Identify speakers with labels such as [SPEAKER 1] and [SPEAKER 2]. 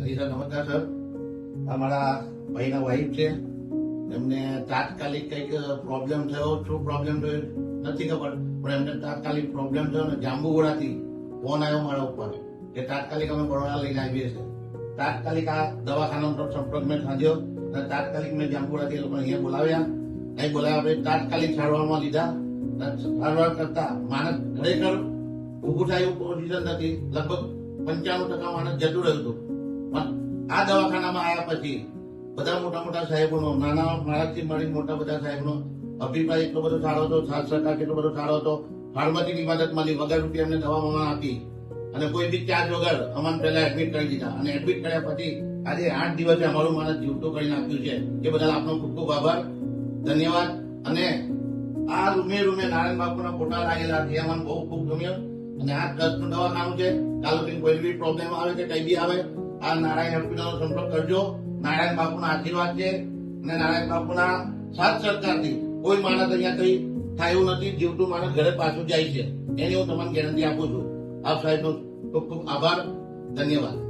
[SPEAKER 1] હરી sir નમસ્કાર sir અમારા ભાઈના વાઈફ છે. એમને તાત્કાલિક કંઈક પ્રોબ્લેમ થયો. શું પ્રોબ્લેમ થયો નથી ખબર, પણ એમને તાત્કાલિક પ્રોબ્લેમ થયો ને જાંબુગોળાથી ફોન આવ્યો મારા ઉપર કે તાત્કાલિક અમે બરોડા લઈને આવીએ છીએ. તાત્કાલિક આ દવાખાનાનો સંપર્ક મેં સાધ્યો અને તાત્કાલિક મેં જાંબુગોળાથી એ લોકોને અહીંયા બોલાવ્યા. અહીં બોલાવ્યા પછી તાત્કાલિક સારવારમાં લીધા. સારવાર કરતા માણસ ખરેખર ઊભું થાય એવું પોઝિશન નથી. લગભગ પંચાણું ટકા માણસ જતું રહ્યું હતું. આ દવાખાનામાં આવ્યા પછી બધા મોટા મોટા સાહેબોનો, નાના માણસથી મળી મોટા બધા સાહેબનો અભિપ્રાય એટલો બધો સારો હતો, સાથ સરકાર એટલો બધો સારો હતો. ફાર્મસીની મદદ મળી વગર રૂપિયા અમને દવામાં આપી અને કોઈ બી ચાર્જ વગર અમારે પહેલા એડમિટ કરી દીધા. અને એડમિટ કર્યા પછી આજે આઠ દિવસે અમારું માણસ જીવતું કરીને આપ્યું છે. એ બદલ આપનો ખૂબ ખૂબ આભાર. ધન્યવાદ. અને આ રૂમે રૂમે નારાયણ બાપુના ફોટા લાગેલા છે. એ અમને બહુ ખૂબ ગમ્યો. અને આ ટ્રસ્ટનું દવાખાનું છે. કાલે કોઈ બી પ્રોબ્લેમ આવે કે કઈ બી આવે આ નારાયણ હોસ્પિટલનો સંપર્ક કરજો. નારાયણ બાપુના આશીર્વાદ છે અને નારાયણ બાપુના સાથ સરકારથી કોઈ માણસ અહીંયા કઈ થાય નથી, જીવતું માણસ ઘરે પાછું જાય છે. એની હું તમને ગેરંટી આપું છું. આપ સાહેબનો ખૂબ ખૂબ આભાર. ધન્યવાદ.